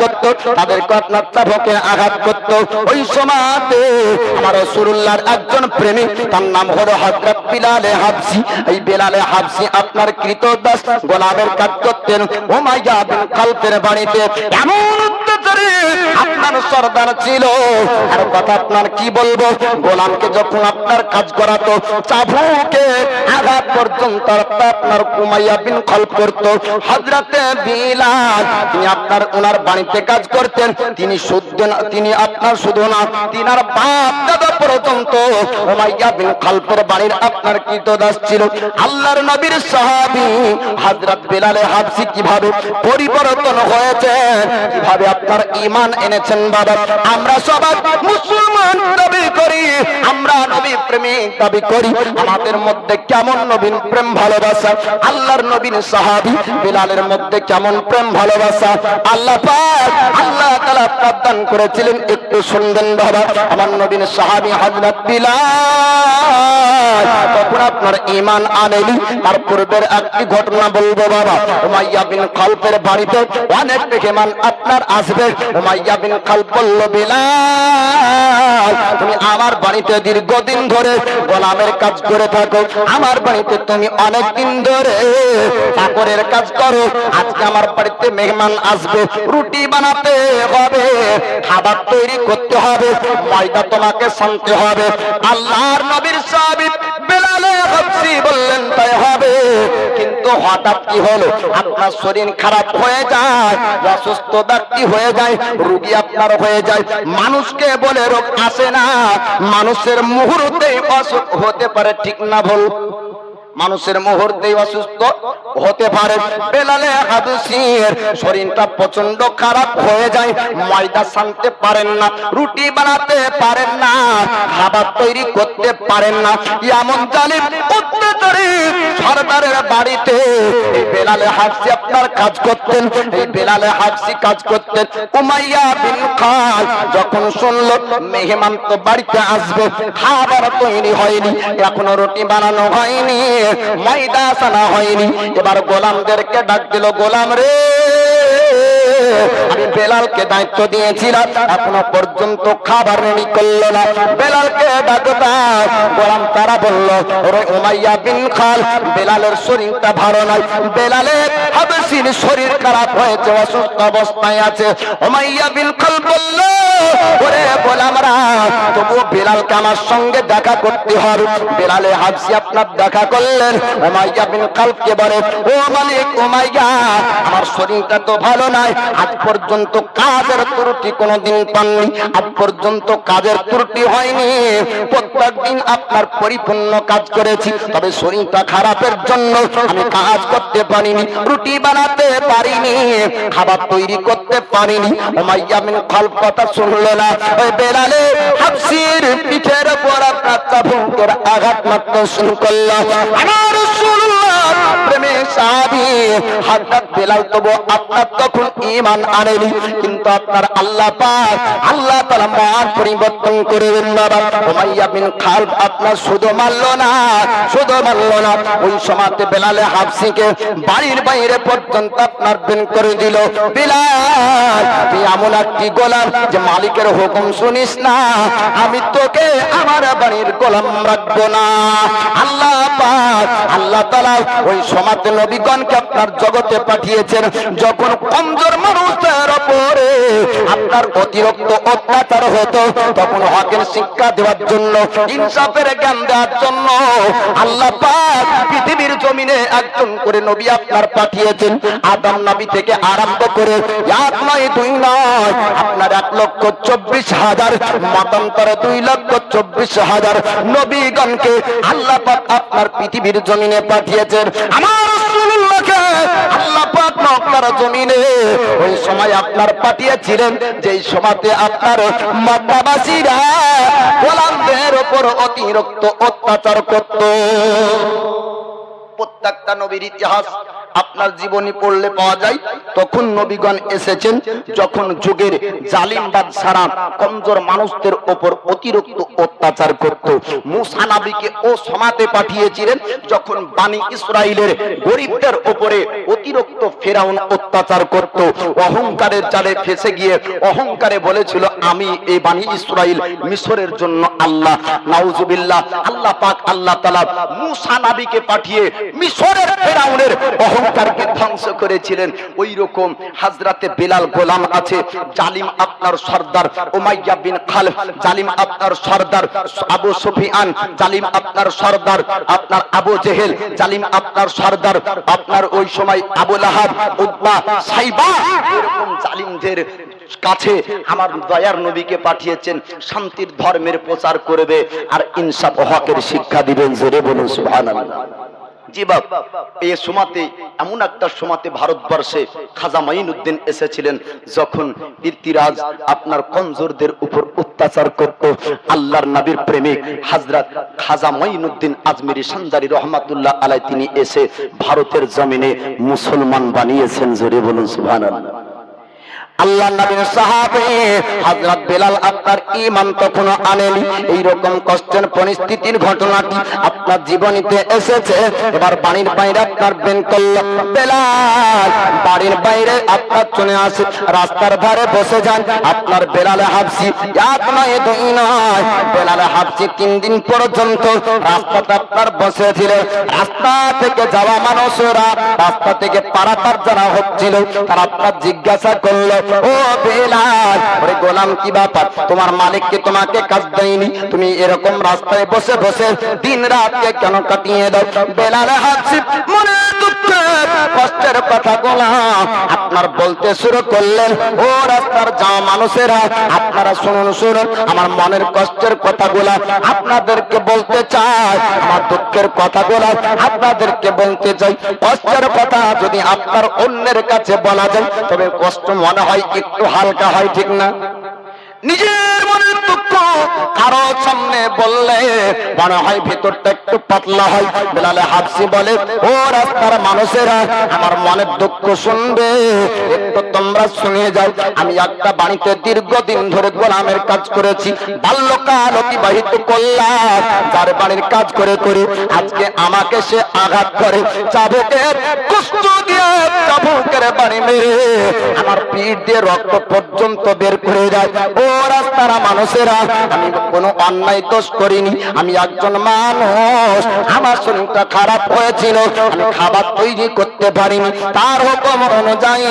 করত, তাদের কটনাত্তা ভোকে আঘাত করত। ওই সময়তে আমার রসুল্লাহর একজন প্রেমিক, তার নাম হলো হজরত বিলালে হাবসি এই বিলালে হাবসি আপনার কৃতদাস গোলামের কাজ করতেন ওমাইয়া বিন খালফের বাড়িতে এমন অত্যাচারী আপনার সর্দার ছিল। আর কথা আপনার কি বলব? গোলামকে যখন আপনার কাজ করাতো আঘাত পর্যন্ত আপনার কুমাইয়া বিন খলফ করতো। হজরতে বিলাল, তিনি আপনার ওনার বাড়িতে কাজ করতেন। তিনি শুদ্ধ না, তিনি আপনার শুধু না, তিনার বাপ দাদা পর্যন্ত উমাইয়া বিন বাড়ির আপনার ছিল। আল্লাহর নবীর সাহাবী হযরত বিলালে হাবসি কীভাবে পরিবর্তন হয়েছে, কীভাবে আপনার ঈমান এনেছেন বাবা। আমরা সবাই মুসলমান দাবি করি, আমরা নবী প্রেমিক দাবি করি। আমাদের মধ্যে কেমন নবীন প্রেম ভালোবাসা? আল্লাহর নবীন সাহাবী বিলালের মধ্যে কেমন প্রেম ভালোবাসা? আল্লাহ আল্লাহ তাআলা প্রদান করেছিলেন, একটু শুনবেন বাবা। আমার নবীন সাহাবী হযরত বিলাল তখন আপনার ঈমান আনেনি? তার পূর্বের একটি ঘটনা বলব বাবা। বিন খালফের বাড়িতে অনেক মেহমান আপনার আসবে। উমাইয়া বিন খালফ বলল, বিলাল, তুমি আমার বাড়িতে দীর্ঘদিন ধরে গোলামের কাজ করে থাকো। আমার বাড়িতে তুমি অনেক দিন ধরে চাকরের কাজ করো। আজকে আমার বাড়িতে মেহমান আসবে। রুটি বানাতে হবে, খাবার তৈরি করতে হবে, ময়দা তোমাকে শানতে হবে। আল্লাহর নবীর সাহাবী বেলালে বললেন, তাই হবে। কিন্তু হঠাৎ কি হলো? আপনার শরীর খারাপ হয়ে যায়, অসুস্থ ব্যক্তি হয়ে যায়, রুগী আপনার হয়ে যায়, মানুষকে বলে রোগ আসে না, মানুষের মুহূর্তে অসুখ হতে পারে, ঠিক না ভুল? মানুষের মুহূর্তে অসুস্থ হতে পারে। বেলালে হাদুসির শরীরটা প্রচণ্ড খারাপ হয়ে যায়, ময়দা শানতে পারেন না, রুটি বানাতে পারেন না, খাবার তৈরি করতে পারেন না। এমন জালিম অত্যাচারী সরদারের বাড়িতে এই বেলালে হাফসি আপনার কাজ করতেন, এই বেলালে হাফসি কাজ করতেন। উমাইয়া বিন খাল যখন শুনলো, মেহমান তো বাড়িতে আসবে, খাবার তৈরি হয়নি, এখনও রুটি বানানো হয়নি। ময়দা সানা হয়নি। এবার গোলামদেরকে ডাক দিল গোলাম রে! আমি বেলালকে দায়িত্ব দিয়েছিলাম, এখনও পর্যন্ত খাবার রেডি করল না। বেলালকে ডাকতাম গোলাম তারা বলল, ওরে উমাইয়া বিন খাল, বেলালের শরীরটা ভালো নাই বেলালের হাবেসির শরীর খারাপ হয়েছে, অসুস্থ অবস্থায় আছে। উমাইয়া বিন খাল বলল, ওরে গোলামরা তবু বেলালকে আমার সঙ্গে দেখা করতে হবে। বেলালে হাবসি আপনার দেখা করলেন। উমাইয়া বিন খালকে বলে, ও মালিক উমাইয়া, আমার শরীরটা তো ভালো নাই আজ পর্যন্ত কাজের ত্রুটি কোনোদিন পাননি। আজ পর্যন্ত কাজের ত্রুটি হয়নি। প্রত্যেক দিন আপনার পরিপূর্ণ কাজ করেছি। তবে শরীরটা খারাপের জন্য আমি কাজ করতে পারিনি, রুটি বানাতে পারিনি, খাবার তৈরি করতে পারিনি। উমাইয়া বিন খাল কথা শুনলো না। ওই বেলালে হাফসির পিঠের উপর আপনার চাবুকের আঘাত মাত্র শুরু করল। আমার প্রেমে সাহাবী হযরত বেলাল তবু আপনার তখন ঈমান আনেনি। কিন্তু আপনার আল্লাহ পাক আল্লাহ তাআলা মহান পরিবর্তন করে দেন বাবা। উমাইয়া বিন খালফ আপনার শুধু মারলো না, শুধু মারলো না। ওই সময়তে বেলালে হাফসিকে বাড়ির বাইরে পর্যন্ত আপনার বেন করে দিল। বিলাল, তুই এমন একটি গোলাম যে মালিকের হুকুম শুনিস না। আমি তোকে আমার বাড়ির গোলাম রাখব না। আল্লাহ পাক, আল্লাহ তাআলা ওই সমাজে নবীগণকে আপনার জগতে পাঠিয়েছেন। যখন কমজোর মানুষের উপরে আপনার অতিরিক্ত অত্যাচার হতো, তখন হকের শিক্ষা দেওয়ার জন্য, ইনসাফের জ্ঞান দেওয়ার জন্য আল্লাহ পৃথিবীর জমিনে একজন করে নবী আপনার পাঠিয়েছেন। আদম নবী থেকে আরম্ভ করে এক নয়, দুই নয়, আপনার এক লক্ষ চব্বিশ হাজার, মতান্তরে দুই লক্ষ চব্বিশ হাজার নবীগণকে আল্লাহ আপনার পৃথিবীর জমিনে পাঠিয়েছেন। আমার রাসূলুল্লাহকে আল্লাহ পাক মক্কার জমিনে ওই সময় আপনার পাঠিয়েছিলেন, যেই সময়তে আপনার মক্কাবাসীরা গোলামদের উপর অতিরিক্ত অত্যাচার করত। প্রত্যেকটা নবীর ইতিহাস আপনার জীবনী পড়লে পাওয়া যায়। তখন নবীগণ এসেছেন, যখন যুগের জালিম বাদশারা কমজোর মানুষদের ওপর অতিরিক্ত অত্যাচার করত। মুসা নবীকে ও সমাতে পাঠিয়েছিলেন, যখন বানি ইসরাইলের গরিবদের ওপরে অতিরিক্ত ফেরাউন অত্যাচার করত। অহংকারের জালে ফেসে গিয়ে অহংকারে বলেছিল, আমি এই বানি ইসরাইল মিশরের জন্য আল্লাহ। নাউজুবিল্লাহ, আল্লাহ পাক আল্লাহ তাআলা মুসা নবীকে পাঠিয়ে মিশরের ফেরাউনের অহংকারকে ধ্বংস করেছিলেন। ওই রকম হাজরাতে বেলাল গোলাম আছে, জালিম আপনার সর্দার উমাইয়া বিন খালফ জালিম আপনার সর্দার আবু সুফিয়ান, জালিম আপনার সর্দার আপনার আবু জেহেল, জালিম আপনার সর্দার আপনার ওই সময় আবু লাহাব উদ্বা সাইবা, এরকম জালিমদের কাছে আমার দয়ার নবীকে পাঠিয়েছেন, শান্তির ধর্মের প্রচার করবে আর ইনসাফ হকের শিক্ষা দিবেন, জোরে বলুন সুবহানাল্লাহ। জি বাপ এই সময়তে এমন একটা সময়তে ভারতবর্ষে খাজা মাইনুদ্দিন এসেছিলেন যখন পৃথ্বীরাজ আপনার কমজোরদের উপর অত্যাচার করত। আল্লাহর নবীর প্রেমিক হাজরাত খাজা মাইনুদ্দিন আজমিরি সান্দারি রহমাতুল্লাহ আলাই তিনি এসে ভারতের জমিনে মুসলমান বানিয়েছেন। জোরে বলুন আল্লাহ নবীর সাহাবে হযরত বেলাল আপনার আনেনি। কষ্টের পরিস্থিতির ঘটনাটি আপনার জীবনীতে এসেছে। এবার বাড়ির বাইরে আপনার বেন করল। বেলাল, বাড়ির বাইরে আপনার চলে আসে। রাস্তার ধারে বসে যান আপনার বেলালে হাফসি। এক নয় দুই নয় বেলালে হাফসি তিন দিন পর্যন্ত রাস্তাতে আপনার বসেছিল রাস্তা থেকে যাওয়া মানুষরা রাস্তা থেকে পারাপার যারা হচ্ছিল, তারা আপনার জিজ্ঞাসা করল ও বেলাল, ওরে গোলাম কি ব্যাপার? তোমার তোমাকে কাজ দেয়নি। তুমি এরকম রাস্তায় বসে বসে দিন রাতকে কেন কাটিয়ে দাও? বেলাল হাসি, মনে কষ্টের কথা গোলাম, আপনার বলতে শুরু করলেন, ও রাস্তার যা মানুষেরা, আপনারা শুনুন শুনুন, আমার মনের কষ্টের কথাগুলা আপনাদেরকে বলতে চাই, আমার দুঃখের কথাগুলা আপনাদেরকে বলতে চাই, কষ্টের কথা যদি আপনার অন্যের কাছে বলা যায়, তবে কষ্ট মনে হয় একটু হালকা হয় ঠিক না? নিজের মনের দুঃখ কারও সামনে বললে মনে হয় ভেতরটা একটু পাতলা হয়। বেলালে হাফসি বলে, ও রাস্তার মানুষেরা, আমার মনের দুঃখ শুনবে। একটু তোমরা শুনে যাও। আমি একটা বাড়িতে দীর্ঘদিন ধরে গোলামের কাজ করেছি। বাল্যকাল অতিবাহিত করলাম। যার বাড়ির কাজ করে করে আজকে আমাকে সে আঘাত করে। চাবুকের কষ্ট দিয়ে চাবুকের বাড়ি মেরে আমার পিঠ দিয়ে রক্ত পর্যন্ত বের করে যায় ও রাস্তার মানুষেরা আমি কোনো অন্যায় দোষ করিনি। আমি একজন মানুষ। আমার শরীরটা খারাপ হয়েছিল। আমি খাবার তৈরি করতে পারিনি। তার হুকুম অনুযায়ী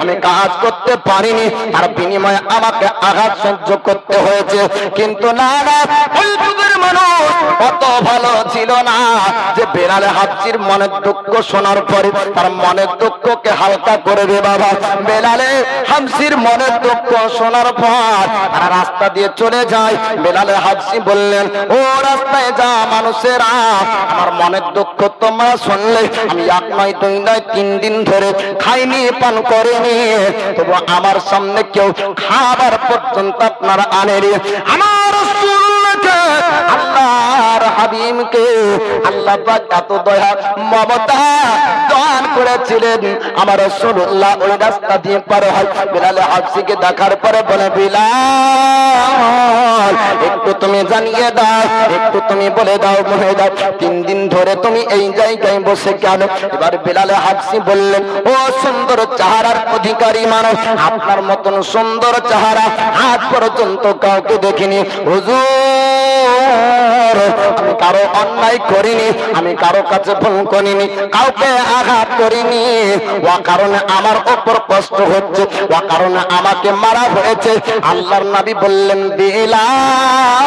আমি কাজ করতে পারিনি। তার বিনিময়ে আমাকে আঘাত সহ্য করতে হয়েছে। কিন্তু না না ভালো ছিল না যে বেড়ালে হাফসির মনের দুঃখ শোনার পরে তার মনের দুঃখকে হালকা করে দে বাবা। বেলালে হাফসির মনের দুঃখ শোনার পর তারা রাস্তা দিয়ে চলে যায়। বেলালে হাবসি বললেন, ও রাস্তায় যা মানুষেরা, আমার মনের দুঃখ তোমরা শুনলে। আমি এক নয়, দুই নয়, তিন দিন ধরে খাইনি, পান করিনি। তবু আমার সামনে কেউ খাবার পর্যন্ত আপনারা আনেনি। আমার হাবিবকে আল্লাহ পাক এত দয়া, মমতা দান করেছিলেন। আমার রাসূলুল্লাহ ওই রাস্তা দিয়ে পার হয়। বিলাল হাফসিকে দেখার পরে বলে, বিলাল, একটু তুমি জানিয়ে দাও, একটু তুমি বলে দাও বলে দাও তিন দিন ধরে তুমি এই জায়গায় বসে কেন? এবার বিলালে হাফসি বললেন ও সুন্দর চেহারার অধিকারী মানুষ, আপনার মতন সুন্দর চেহারা আজ পর্যন্ত কাউকে দেখিনি। হুজুর আমি কারও অন্যায় করিনি, আমি কারও কাছে ফোন করিনি, কাউকে আঘাত করিনি। ও কারণে আমার উপর কষ্ট হচ্ছে ও কারণে আমাকে মারা হয়েছে। আল্লাহর নবী বললেন, বিলাল,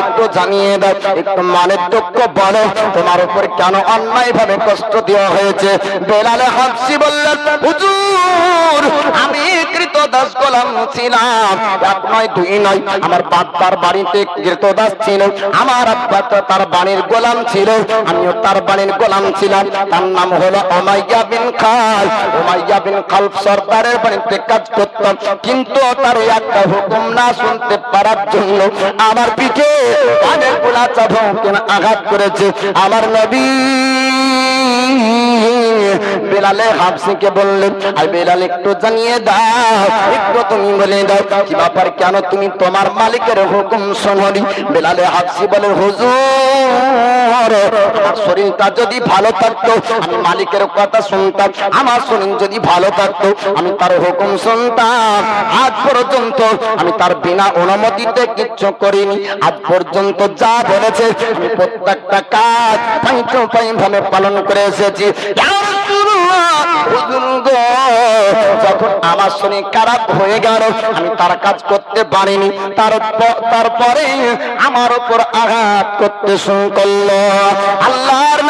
একটু জানিয়ে দাও, একটু মানের দুঃখ বলো, তোমার উপর কেন অন্যায় ভাবে কষ্ট দেওয়া হয়েছে? বেলালে হাফসি বললেন, হুজুর, আমি গোলাম ছিলাম এক নয়, দুই নয়, আমার বাপ্পার বাড়িতে ছিল। আমার আব্বা তো তার বাড়ির গোলাম ছিল। আমিও তার বাড়ির গোলাম ছিলাম। তার নাম হলো ওমাইয়া বিন খাল। ওমাইয়া বিন খাল সর্দারের বাড়িতে কাজ করতাম। কিন্তু তার একটা হুকুম না শুনতে পারার জন্য আমার পিঠে অনেক গোলা চাবকেন আঘাত করেছে। আমার নবী বেলালে হাফসিকে বললেন আর বেলাল, একটু জানিয়ে দাও, একটু তুমি বলে দাও, কি ব্যাপার, কেন তুমি তোমার মালিকের হুকুম শোনি বেলালে হাফসি বলে, হুজুর, আমার শরীরটা যদি ভালো থাকতো, আমি মালিকের কথা শুনতাম, আমার শরীর যদি ভালো থাকতো, আমি তার হুকুম শুনতাম। আজ পর্যন্ত আমি তার বিনা অনুমতিতে কিচ্ছু করিনি। আজ পর্যন্ত যা বলেছে, আমি প্রত্যেকটা কাজ পাইত পালন করে এসেছি। যখন আমার শরীর খারাপ হয়ে গেল, আমি তার কাজ করতে পারিনি। তার তারপরে আমার উপর আঘাত করতে শুরু করল। আল্লাহর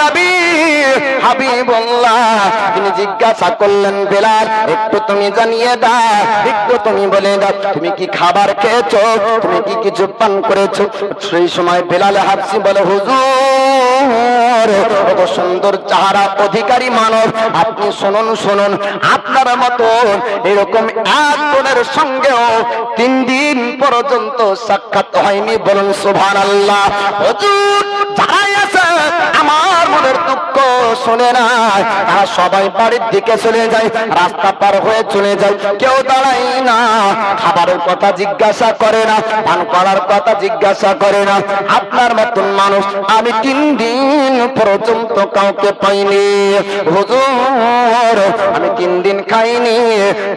তিনি জিজ্ঞাসা করলেন, বেলাল, একটু তুমি জানিয়ে দাও, একটু তুমি বলে দাও, তুমি কি খাবার খেয়েছো? তুমি কি কিছু পান করেছ? সেই সময় বেলাল হাফসি বলে, হুজুর সুন্দর চাহারা অধিকারী মানব আপনি শুনুন শুনুন। আপনার মতো এরকম একজনের সঙ্গেও তিন দিন পর্যন্ত সাক্ষাৎ হয়নি বলুন সুভান আল্লাহ হুজুর শুনে না। তারা সবাই বাড়ির দিকে চলে যায়, রাস্তা পার হয়ে চলে যায়। কেউ দাঁড়াই না, খাবারের কথা জিজ্ঞাসা করে না, পান করার কথা জিজ্ঞাসা করে না। আপনার মতন মানুষ আমি তিন দিন পর্যন্ত কাউকে পাইনি। হুজুর, আমি তিন দিন খাইনি,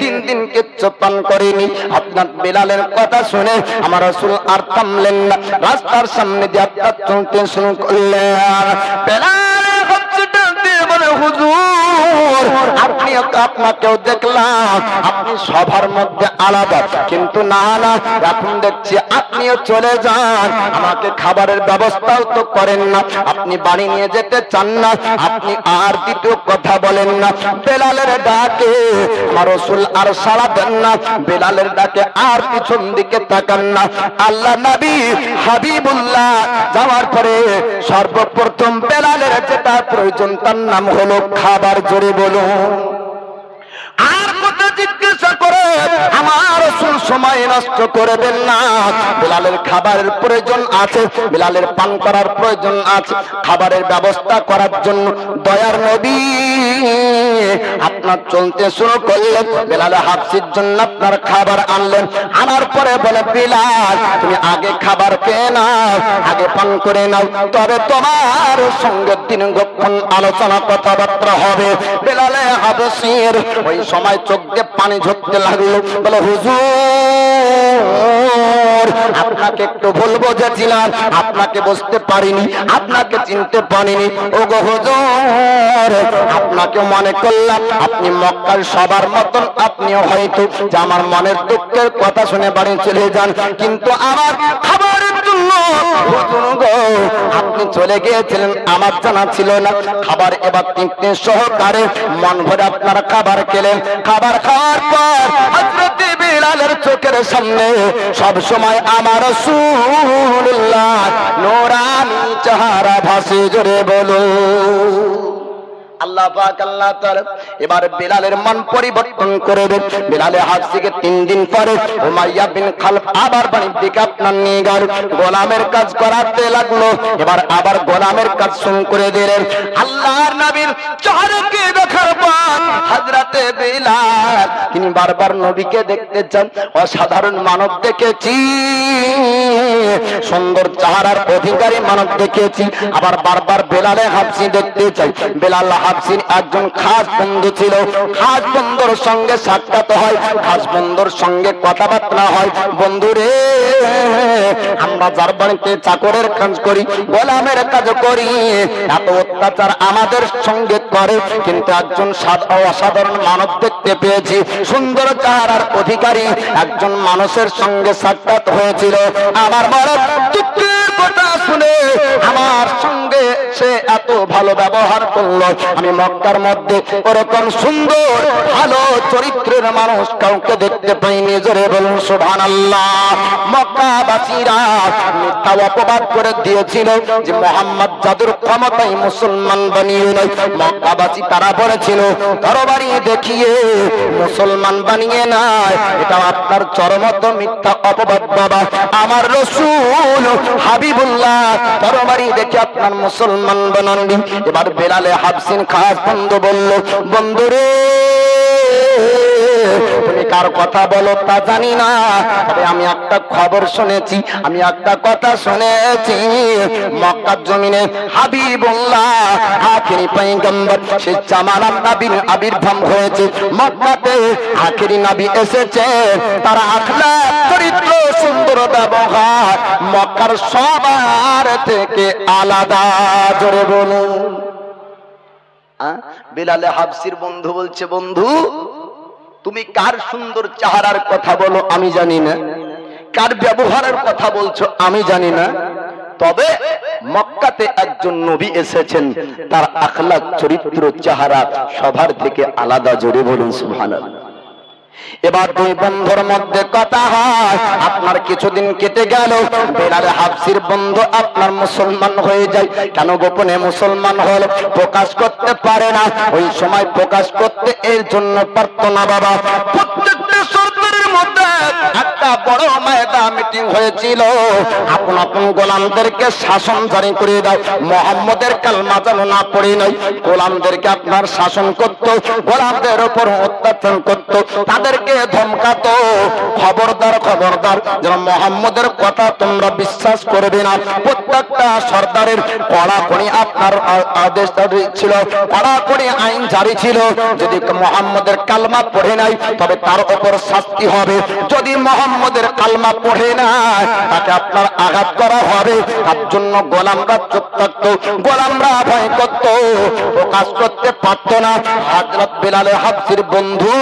তিন দিন কিচ্ছু পান করিনি। আপনার বেলালের কথা শুনে আমার রসুল আর থামলেন না। রাস্তার সামনে দিয়ে আপনার চলতে শুরু করলেন। হুজুর, আপনি আপনাকেও দেখলাম, আপনি সবার মধ্যে আলাদা, কিন্তু না না, এখন দেখছি আপনিও চলে যান, আমাকে খাবারের ব্যবস্থাও তো করেন না, আপনি বাড়ি নিয়ে যেতে চান না, আপনি আর দ্বিতীয় কথা বলেন না, বেলালের ডাকে রসুল আর সাড়া দেন না, বেলালের ডাকে আর পিছন দিকে তাকান না, আল্লাহ নবী হাবিবুল্লাহ যাওয়ার পরে সর্বপ্রথম বেলালের যেটা প্রয়োজন তার নাম হলো খাবার জোরে বলুন। আর কথা জিজ্ঞাসা করে আমার রসুল সময় নষ্ট করবেন না। বিলালের খাবারের প্রয়োজন আছে, বিলালের পান করার প্রয়োজন আছে। খাবারের ব্যবস্থা করার জন্য দয়ার নবী আপনার চলতে শুরু করলেন। বেলালে হাফসির জন্য আপনার খাবার আনলেন। আনার পরে বলে, বিলাল, তুমি আগে খাবার খেয়ে নাও, আগে পান করে নাও। তবে তোমার সঙ্গে দিন গোপন আলোচনা কথাবার্তা হবে। বেলালে হাফসির ওই সময় চোখ পানি ঝরতে লাগল। বলে, হুজুর, আপনাকে একটু ভুল বুঝেছিলাম আপনাকে বুঝতে পারিনি, আপনাকে চিনতে পারিনি। ও গো হুজুর আপনাকে মনে করলাম, আপনি মক্কার সবার মতন, আপনিও হয়তো যে আমার মনের দুঃখের কথা শুনে বাড়ি চলে যান, কিন্তু আমার গো আপনি চলে গিয়েছিলেন, আমার জানা ছিল না। খাবার এবার তিনটে সহকারে মন ভরে আপনারা খাবার খেলেন। খাবার খাওয়ার পর বিলালের চোখের সামনে সব সময় আমার রাসূলুল্লাহ, নোরানি চাহারা ভাসে জোরে বলো আল্লাহ পাক, আল্লাহ তাআলা এবার বিলালের মন পরিবর্তন করে দেন। বিলালে হাত থেকে তিন দিন পরে উমাইয়া বিন খালফ আবার বাড়ির দিকে আপনার নিয়ে গেল। গোলামের কাজ করাতে লাগল। এবার আবার গোলামের কাজ করে দিলেন। আল্লাহর নবীর দেখার বিলাল, তিনি বারবার নবীকে দেখতে চান। অসাধারণ মানব দেখেছি। সুন্দর চেহারার অধিকারী মানব দেখেছি। আবার বারবার বেলালে হাফসি দেখতে চাই। বেলাল হাফসির একজন খাস বন্ধু ছিল। খাস বন্ধুর সঙ্গে সাক্ষাৎ হয়, খাস বন্ধুর সঙ্গে কথাবার্তা হয়। বন্ধু রে, আমরা যার বাড়িতে চাকরের কাজ করি, গোলামের কাজ করি, এত অত্যাচার আমাদের সঙ্গে করে, কিন্তু একজন অসাধারণ মানব দেখতে পেয়েছি। সুন্দর চেহারার অধিকারী একজন মানুষের সঙ্গে সাক্ষাৎ হয়েছিল। আমার বড় দুঃখের কথা শুনে আমার সঙ্গে সে এত ভালো ব্যবহার করল। আমি মক্কার মধ্যে ওরকম সুন্দর, ভালো চরিত্রের মানুষ কাউকে দেখতে পাইনি। জোরে বলুন সুভান আল্লাহ মক্কাবাসীরা মিথ্যা অপবাদ করে দিয়েছিল যে মোহাম্মদ জাদুর ক্ষমতায় মুসলমান বানিয়ে নয়। মক্কাবাসী তারা বলেছিল তরবারি দেখিয়ে মুসলমান বানিয়ে নাই এটা আপনার চরমত মিথ্যা অপবাদ, বাবা। আমার রসুল হাবি হাবিবুল্লাহ বাড়ি দেখে আপনার মুসলমান বানাননি এবার বেলালে হাবসিন খাস বন্ধু বলল বন্ধু রে তুমি কার কথা বলো তা জানি না। তবে আমি একটা খবর শুনেছি, আমি একটা কথা শুনেছি। মক্কার জমিনে হাবিবুল্লাহ আখিরি পয়গম্বর, সে জামানার নবীর আবির্ভাব হয়েছে। মক্কাতে আখিরি নবী এসেছে, তার আখলা চরিত্র, সুন্দর ব্যবহার। মক্কার সবার থেকে আলাদা, জোরে বলুন। বিলালে হাবসির বন্ধু বলছে, বন্ধু তুমি কার সুন্দর চেহারার কথা বলো আমি জানি না। কার ব্যবহারের কথা বলছো আমি জানি না। তবে মক্কাতে একজন নবী এসেছেন, তার আখলাক, চরিত্র, চেহারা সবার থেকে আলাদা, জোরে বলুন, সুবহানাল্লাহ। এবার দুই বন্ধুর মধ্যে কথা হয়। আপনার কিছুদিন কেটে গেল। বেলাল হাফসির বন্ধু আপনার মুসলমান হয়ে যায়। কেন গোপনে মুসলমান হল? প্রকাশ করতে পারে না। ওই সময় প্রকাশ করতে এর জন্য পারত না বাবা। প্রত্যেকটা সরকারের মধ্যে একটা বড় ময়দা মিটিং হয়েছিল। আপন আপন গোলামদেরকে শাসন জারি করে দাও। মোহাম্মদের কালমা যেন না পড়ে নাই। গোলামদেরকে আপনার শাসন করত, গোলামদের উপর অত্যাচার করত। তাদেরকে ধমকাতো। খবরদার খবরদার, যেন মোহাম্মদের কথা তোমরা বিশ্বাস করবে না। প্রত্যেকটা সর্দারের কড়াকড়ি আপনার আদেশ ছিল। কড়াকড়ি আইন জারি ছিল। যদি মোহাম্মদের কালমা পড়ে নাই, তবে তার উপর শাস্তি হবে। যদি মোহাম্মদের কালমা পড়ে না। তাকে আপনার আঘাত করা হবে। তার জন্য গোলামরা চুপ থাকত, গোলামরা ভয় করত কাজ করতে পারত না। হাজরত বেলালে হাফসির বন্ধু,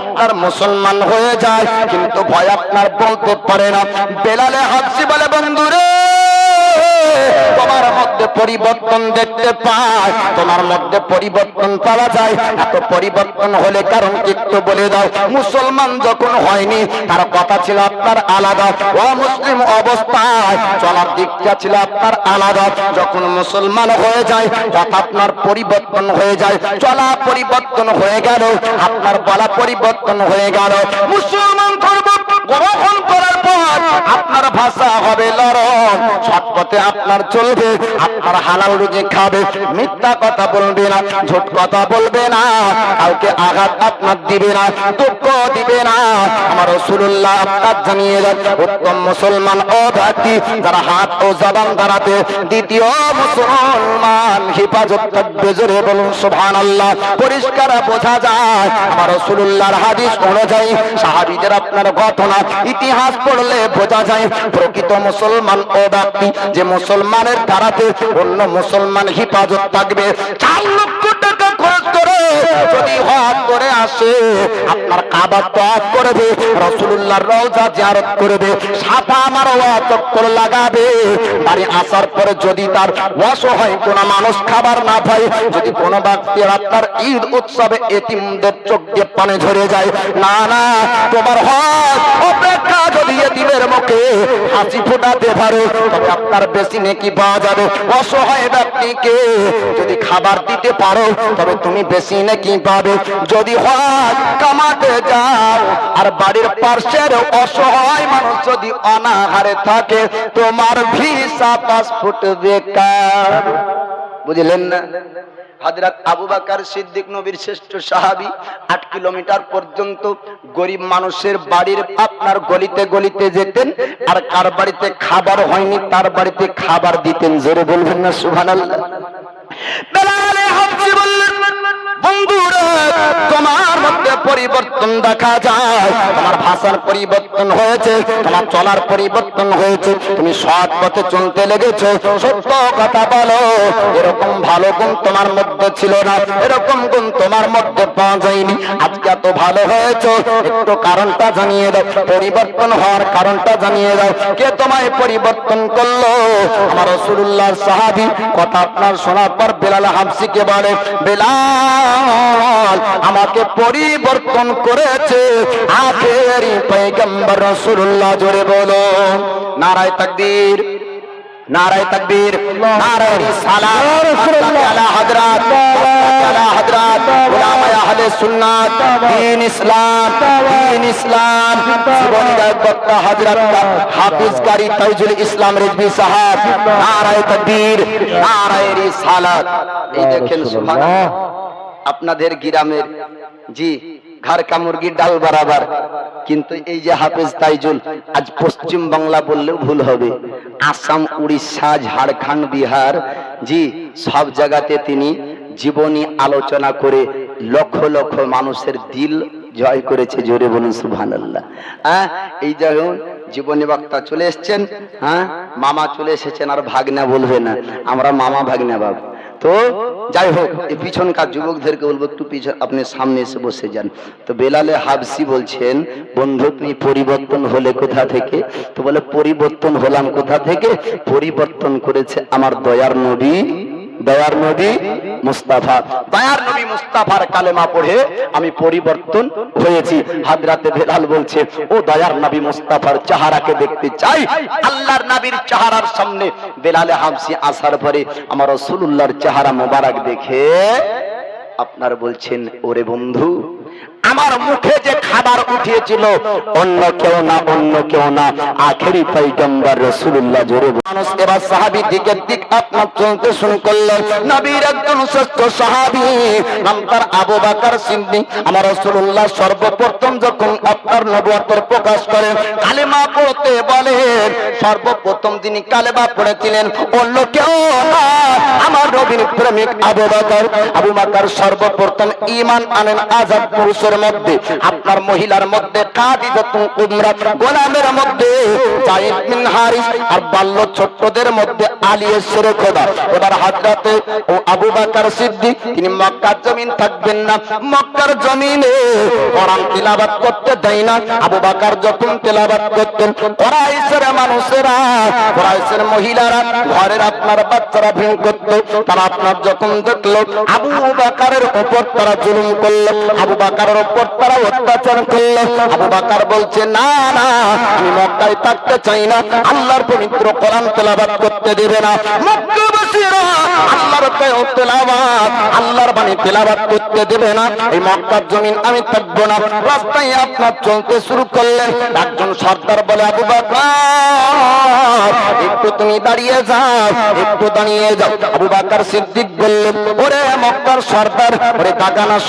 আপনার মুসলমান হয়ে যায়, কিন্তু ভয় আপনার বলতে পারে না। বেলালে হাফসি বলে বন্ধু রে তোমার মধ্যে পরিবর্তন দেখতে পাই। তোমার মধ্যে পরিবর্তন পাওয়া যায়। এত পরিবর্তন হলে কারণ একটু বলে দাও। মুসলমান যখন হয়নি, তার কথা ছিল আপনার আলাদা। ও মুসলিম অবস্থায় চলার দিকটা ছিল আপনার আলাদা। যখন মুসলমান হয়ে যায় কথা আপনার পরিবর্তন হয়ে যায়। চলা পরিবর্তন হয়ে গেল, আপনার বলা পরিবর্তন হয়ে গেল। মুসলমান গ্রহণ করার পর আপনার ভাষা হবে আপনার চলবে, আপনার হালাল রুজি খাবে। মিথ্যা কথা বলবে না কথা বলবে না, কাউকে আঘাত আপনার দিবে না, দুঃখ দিবে না। আমার রসুল্লাহ আপনার জানিয়ে উত্তম মুসলমান ও ব্যক্তি যারা হাত ও জবান দাঁড়াতে দ্বিতীয় মুসলমান হেফাজত থাকবে জোরে বলুন সুবহান আল্লাহ পরিষ্কার বোঝা যায়, আমার রসুল্লাহর হাদিস অনুযায়ী সাহাবিদের আপনার ঘটনা ইতিহাস পড়লে বোঝা যায়, প্রকৃত মুসলমান ও ব্যক্তি যে মুসলমানের ধারাতে অন্য মুসলমান হেফাজত থাকবে। চার লক্ষ টাকা খরচ করে যদি হজ করে আসে, আপনার কাবা ত্যাগ করবে রসুল্লাহর রওজা জিয়ারত করবে সাফা আমার চক্কর লাগাবে। বাড়ি আসার পরে যদি তার অসহায় কোনো মানুষ খাবার না পায়, যদি কোনো ব্যক্তি আপনার ঈদ উৎসবে এতিমদের চোখ দিয়ে পানে ঝরে যায়, না না, তোমার হজ অপেক্ষা যদি মুখে হাসি ফোটাতে তবে আপনার পাওয়া যাবে? অসহায় ব্যক্তিকে যদি খাবার দিতে পারো, তবে তুমি পাবে? যদি কামাতে যাও, আর বাড়ির পার্শ্বের অসহায় মানুষ যদি অনাহারে থাকে, তোমার ভিসা পাসপোর্ট বেকার। বুঝলেন না? হযরত আবু বাকার সিদ্দিক নবীর শ্রেষ্ঠ সাহাবি, আট কিলোমিটার পর্যন্ত গরিব মানুষের বাড়ির আপনার গলিতে গলিতে যেতেন, আর কার বাড়িতে খাবার হয়নি, তার বাড়িতে খাবার দিতেন। জোরে বলবেন না বেলালে হাফসি বললেন তোমার মধ্যে পরিবর্তন দেখা যায়। তোমার ভাষার পরিবর্তন হয়েছে, তোমার চলার পরিবর্তন হয়েছে, তুমি সৎ পথে চলতে লেগেছো। সত্য কথা বলো, এরকম ভালো গুণ তোমার মধ্যে ছিল না, এরকম গুণ তোমার মধ্যে পাওয়া যায়নি। আজকে এত ভালো হয়েছো, একটু কারণটা জানিয়ে দাও, পরিবর্তন হওয়ার কারণটা জানিয়ে দাও। কে তোমায় পরিবর্তন করল? আমার রসুল্লাহ সাহাবি, কথা আপনার শোনার পর বেলাল হামসিকে বলে, বেলাল আমাকে পরিবর্তন করেছে। আখেরি পয়গম্বর রসুল্লাহ জোরে বলো। নারায় তাকবীর নারায় তাকবীর নারায় রিসালাত আলা হযরত আলা হযরত। উলামায়ে আহলে সুন্নাত দ্বীন ইসলাম দ্বীন ইসলাম। জীবনী গায়ক বক্তা হযরত হাফিজ কারি তাইজুল ইসলাম রিজভী সাহেব। নারায়ে তাকবীর নারায় রিসালাত। এই দেখেন সুবহানাল্লাহ। আপনাদের গ্রামের, জি ঘর কা মুরগির ডাল বরাবর। কিন্তু এই যে হাফেজ তাইজুল, আজ পশ্চিম বাংলা বললেও ভুল হবে। আসাম, উড়িষ্যা, ঝাড়খণ্ড, বিহার, জি, সব জায়গাতে তিনি জীবনী আলোচনা করে লক্ষ লক্ষ মানুষের দিল জয় করেছে, জোরে বলুন সুবহান আল্লাহ হ্যাঁ এই যখন জীবনী বক্তা চলে এসছেন হ্যাঁ মামা চলে এসেছেন, আর ভাগনা বলবে না। আমরা মামা ভাগনা বাবু। তো যাই হোক, এই পিছনকার যুবকদেরকে বলব, একটু পিছন, আপনি সামনে এসে বসে যান। তো বেলালে হাবসি বলছেন, বন্ধু তুমি পরিবর্তন হলে কোথা থেকে? তো বলে, পরিবর্তন হলাম কোথা থেকে? পরিবর্তন করেছে আমার দয়ার নবী দয়ার নবী মুস্তাফা। দয়ার নবী মুস্তাফার কালেমা পড়ে আমি পরিবর্তন হয়েছি। হাজরাতে বেলাল বলছে, ও দয়ার নবী মুস্তাফার চেহারাকে দেখতে চাই। আল্লাহর নবীর চেহারার সামনে বেলালে হামসি আসার পরে আমার রসুল্লাহর চেহারা মোবারক দেখে আপনার বলছেন, ওরে বন্ধু আমার মুখে যে খাবার উঠিয়েছিল, অন্য কেউ না, অন্য কেউ না। আখেরি পৈগম্বর রসুল্লাহ জোরে মানুষ এবার সাহাবি দিকের দিক আপনার চলতে শুরু করলেন নবীর একজন শ্রেষ্ঠ সাহাবি, নাম তার আবু বাকার সিদ্দিক। আমার রসুল্লাহ সর্বপ্রথম যখন আপনার নবুয়তের প্রকাশ করেন, কালেমা পড়তে বলেন সর্বপ্রথম তিনি কালেমা পড়েছিলেন, অন্য কেউ না। আমার নবীর প্রেমিক আবু বাকার। আবু বাকার সর্বপ্রথম ইমান আনেন আজাদ পুরুষের মধ্যে, আপনার মহিলার মধ্যে গোলামের মধ্যে হারিস আর বাল্য মধ্যে খোদা। এবার হাজরাতে ও আবু বাকার সিদ্দিক, তিনি মক্কার জমিন থাকবেন না। মক্কার জমিনে কোরআন তিলাবাত করতে দেয় না। আবু বাকার যখন তেলাবাত করতেন, কোরাইশের মানুষেরা, কোরাইশের মহিলারা ঘরের আপনার বাচ্চারা ভিড় করতো। তারা আপনার যখন দেখল, আবু বাকারের উপর তারা জুলুম করল। আবু বাকারের উপর তারা অত্যাচার করল। আবু বাকার বলছে, না না, আমি মক্কায় থাকতে চাই না। আল্লাহর পবিত্র কোরআন তেলাবাদ করতে দেবে না। আল্লাহর বাণী তেলাবাত করতে দেবে না। এই মক্কার জমিন আমি থাকব না। রাস্তায় আপনার চলতে শুরু করলেন। একজন সর্দার বলে, আবু বাকার, একটু তুমি দাঁড়িয়ে যাও, একটু দাঁড়িয়ে যাও। আবু বাকার সিদ্দিক বললেন, ওরে মক্কার সর্দার, ওরে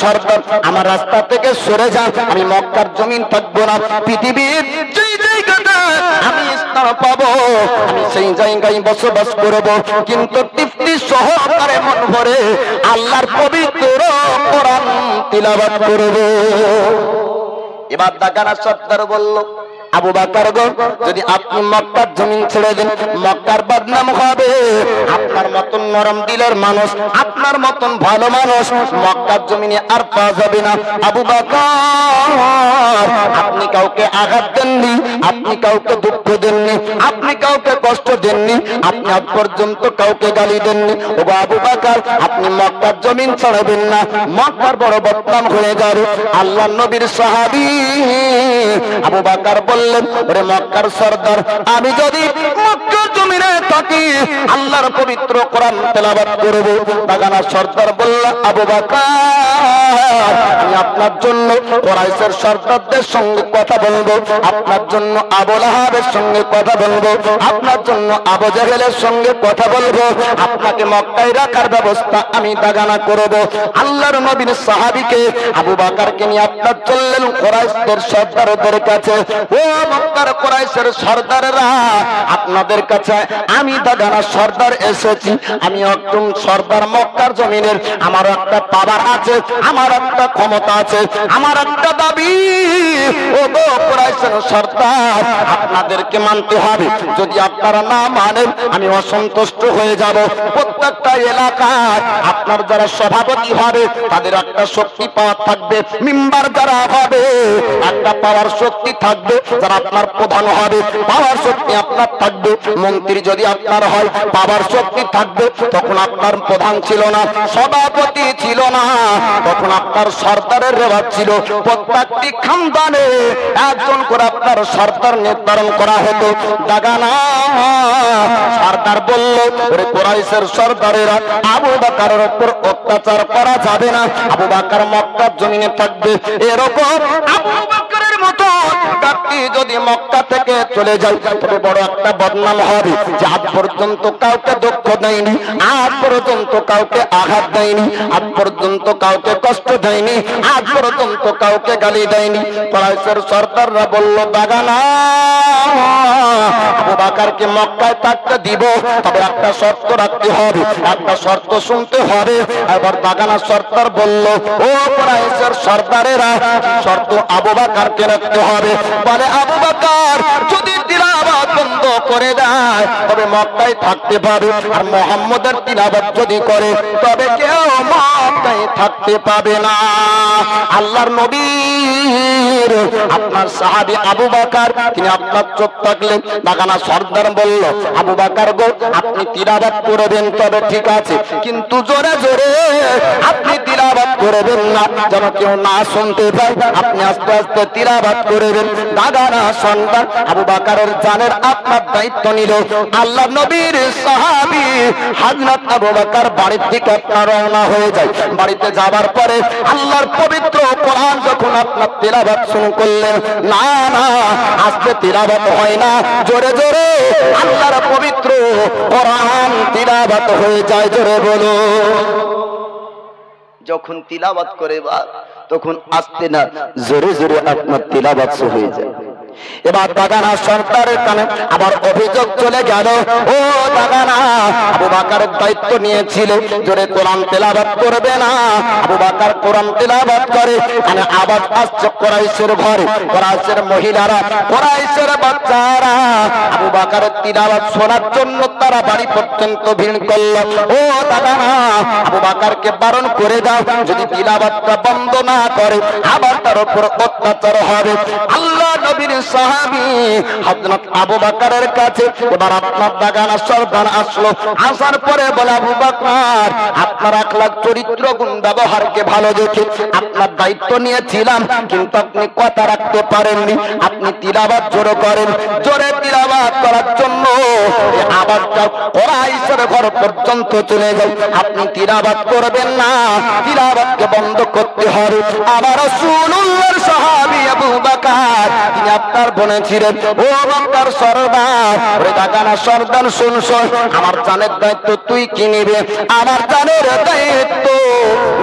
সর্দার, আমার রাস্তা থেকে সরে যান আমি মক্কার জমিন থাকব না। পৃথিবীর যেই জায়গাটা আমি স্থান পাবো, আমি সেই জায়গায় বসবাস করব। কিন্তু তৃপ্তি সহকারে মন ভরে আল্লাহর পবিত্র কোরআন তিলাবাত করব। এবার দাগানা সর্দার বলল আবু বাকার গো, যদি আপনি মক্কার জমিন ছেড়ে দেন, মক্কার বদনাম হবে। আপনার মতন নরম দিলের মানুষ, আপনার মতন ভালো মানুষ মক্কার জমিনে আর পাওয়া যাবে না। আবু বাকার, আপনি কাউকে আঘাত দেননি, আপনি কাউকে দুঃখ দেননি, আপনি কাউকে কষ্ট দেননি, আপনি আজ পর্যন্ত কাউকে গালি দেননি। ও আবু বাকার, আপনি মক্কার জমিন ছাড়বেন না। মক্কার বড় বদনাম হয়ে যাবে। আল্লাহ নবীর সাহাবী আবু বাকার বললেন, ওরে মক্কার সর্দার, আমি যদি মক্কার জমিনে থাকি, আল্লাহর পবিত্র কোরআন তেলাবাত করব। বাগানা সর্দার বলল, আবু বাকার, আমি আপনার জন্য কোরাইশের সর্দারদের সঙ্গে কথা বলব, আপনার জন্য সঙ্গে কথা বলব, আপনার জন্য আবু জাহেলের সঙ্গে কথা বলব, আপনাকে মক্কায় রাখার ব্যবস্থা আমি দাগানা করব। আল্লাহর নবীর সাহাবীকে আবু বাকারকে নিয়ে আপনার চললেন কোরাইশদের সর্দারদের কাছে। ও আপনাদের কাছে আমি দাদানা সর্দার এসেছি, আমি একদম সর্দার মক্কার জমিনের, আমার একটা পাওয়ার আছে, আমার একটা ক্ষমতা আছে, আমার একটা দাবি। ও সর্দার, আপনাদেরকে মানতে হবে, যদি আপনারা না মানেন, আমি অসন্তুষ্ট হয়ে যাব। প্রত্যেকটা এলাকায় আপনার যারা সভাপতি হবে, তাদের একটা শক্তি পাওয়ার থাকবে, মেম্বার যারা হবে, একটা পাওয়ার শক্তি থাকবে যারা আপনার প্রধান হবে, পাওয়ার শক্তি আপনার থাকবে। মন্ত্রী যদি আপনার হয়, পাওয়ার শক্তি থাকবে, তখন আপনার প্রধান ছিল না, সভাপতি ছিল না, তখন আপনার ছিল। প্রত্যেকটি খানদানে একজন করে আপনার নির্ধারণ করা হতো। দাগানা বলল, ওরে কোরাইশের সর্দারেরা, আবু বাকারের উপর অত্যাচার করা যাবে না। আবু বাকার মক্কার জমিনে থাকবে। এরকম আবু মতো মক্কা থেকে চলে যায় তবে বড় একটা বদনাম হবে যে আজ পর্যন্ত কাউকে দুঃখ দেয়নি, আজ পর্যন্ত কাউকে আঘাত দেয়নি, আজ পর্যন্ত কাউকে কষ্ট দেয়নি, আজ পর্যন্ত কাউকে গালি দেয়নি। বলল, বাগানা, আবু বাকারকে মক্কায় থাকতে দিব, তবে একটা শর্ত রাখতে হবে, একটা শর্ত শুনতে হবে। এবার বাগানা সর্দার বলল, ও পড়াইশের সর্দারেরা, শর্ত আবু বাকারকে রাখতে হবে। বলে আবু বাকার যদি তিলাবাত বন্ধ করে দেয়। তবে মক্কায় থাকতে পাবে আর মোহাম্মদের তিলাবাত যদি করে, তবে কেউ মক্কায় থাকতে পাবে না। আল্লাহর নবীর, আপনার সাহাবী আবু বাকার, তিনি আপনার চোখ থাকলেন, বাগানা সর্দার বলল, আবু বাকার গো, আপনি তিলাবাত করবেন তবে ঠিক আছে, কিন্তু জোরে জোরে আপনি তিলাবাত করবেন না। যেন কেউ না শুনতে পায়, আপনি আস্তে আস্তে তিলাবাত করবেন। দাদারা সন্তান আবু বাকারের জানের আপনার দায়িত্ব নিল। আল্লাহ নবীর সাহাবী হাজরত আবু বাকার বাড়ির দিকে আপনার রওনা হয়ে যায়। বাড়িতে যাবার পরে আল্লাহর পবিত্র কোরআন যখন আপনার তিলাবাত শুরু করলেন, না না, আজকে তিলাবাত হয় না। জোরে জোরে আল্লাহর পবিত্র কোরআন তিলাবাত হয়ে যায়, জোরে বলো। যখন তিলাবাত করে বা, তখন আসতে না, জোরে জোরে আপনার তিলাবাত হয়ে যায়। এবার দাগানা সরকারের কানে আবার অভিযোগ চলে গেল। ও দাগানা আবু বাকারের দায়িত্ব নিয়েছিল, জোরে কোরআন তেলাবাত করবে না। আবু বাকার কোরআন তেলাবাত করে মানে আবার আসছে কোরাইশের ঘরে। কোরাইশের মহিলারা, কোরাইশের বাচ্চারা, আবু বাকারের তিলাবাত শোনার জন্য তারা বাড়ি পর্যন্ত ভিড় করল। ও দাগানা আবু বাকারকে বারণ করে দাও, যদি তিলাবাতটা বন্ধ না করে, আবার তার উপর অত্যাচার হবে। আল্লাহ নবীর সাহাবী হযরত আবু বকরের কাছে এবার আপনার বাগান সরদার আসলো। আসার পরে বলে, আবু বকর, আপনার আখলাক চরিত্র, গুণ ব্যবহারকে ভালো দেখে আপনার দায়িত্ব নিয়েছিলাম, কিন্তু আপনি কথা রাখতে পারেননি। আপনি তিলাবাত জোরে করেন। জোরে তিলাবাত করার জন্য আওয়াজটা কোরাইশের ঘর পর্যন্ত চলে যায়। আপনি তিলাবাত করবেন না। তিলাবাতকে বন্ধ করতে হবে। আমার রাসূলুল্লাহর সাহাবী আবু বকর তিনি আপনার বলেছিলেন ও আমার সর্দার। ওরে সর্দার শুন শুন। আমার জানের দায়িত্ব তুই কি নিবে? আমার জানের দায়িত্ব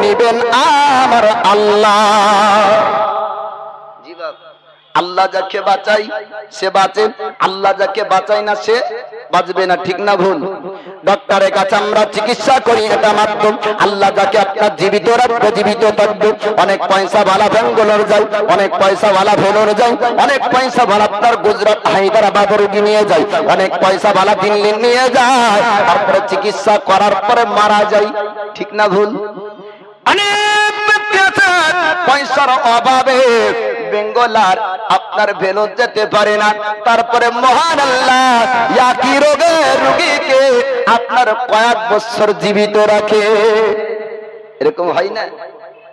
নিবেন আমার আল্লাহ। আল্লাহ যাকে বাঁচাই সে বাঁচে। আল্লাহ যাকে বাঁচাই না সে বাঁচবে না ঠিক না ভুল। ডক্টরের কাছে আমরা চিকিৎসা করি, এটা মাধ্যম। আল্লাহ যাকে আপনার জীবিত রাখবে, জীবিত থাকবে। অনেক পয়সা ভালা বেঙ্গলোর যায়, অনেক পয়সা ভালা ভেলোর যায়, অনেক পয়সা ভালা আপনার গুজরাট হায়দ্রাবাদ রুগী নিয়ে যায়, অনেক পয়সা ভালা দিল্লি নিয়ে যায়। তারপরে চিকিৎসা করার পরে মারা যায়, ঠিক না ভুল? অনেক পয়সার অভাবে বেঙ্গলার, আপনার ভেলো যেতে পারে না। তারপরে মহান আল্লাহ একই রোগে রুগীকে আপনার কয়েক বছর জীবিত রাখে। এরকম হয় না?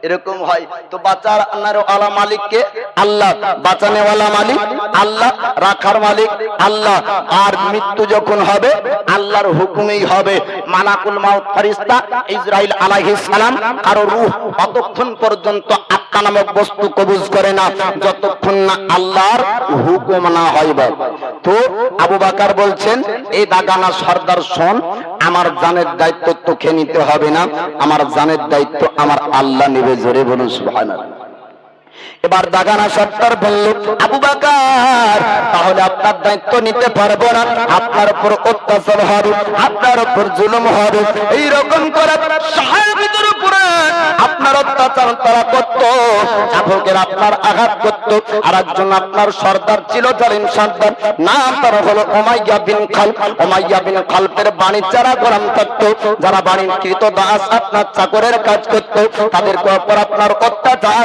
এরকম হয়। তো বাঁচার আনার আলা মালিককে আল্লাহ, বাঁচানেওয়ালা মালিক, আল্লাহ, রাখার মালিক, আল্লাহ। আর মৃত্যু যখন হবে, আল্লাহর হুকুমেই হবে। মানাকুল মাউত ফারিস্তা ইসরাইল আলাইহিস সালাম, কারও রূহ অতক্ষণ পর্যন্ত আত্মা নামক বস্তু কবুজ করে না, যতক্ষণ না আল্লাহর হুকুম না হয় তো আবু বাকার বলছেন এই দাগানা সর্দার, শোন, আমার জানের দায়িত্ব তোকে নিতে হবে না, আমার জানের দায়িত্ব আমার আল্লাহ নেবে জোরে বলুন, সুবহানাল্লাহ। এবার দাগানা সত্তর বলল, আবু বাকার, তাহলে আপনার দায়িত্ব নিতে পারব না। আপনার উপর অত্যাচার হবে, আপনার উপর জুলুম হবে। এইরকম করে আপনার অত্যাচার তারা করত চাবকের আপনার আঘাত করত। আর একজন আপনার সর্দার ছিল, জালিম সর্দার। নাম তার হলো ওমাইয়া বিন খাল। ওমাইয়া বিন খালপের বাণিজ্য যারা গোলাম থাকতো, যারা বাণিজ্যকৃত দাস আপনার চাকরের কাজ করতো তাদের উপর আপনার অত্যাচার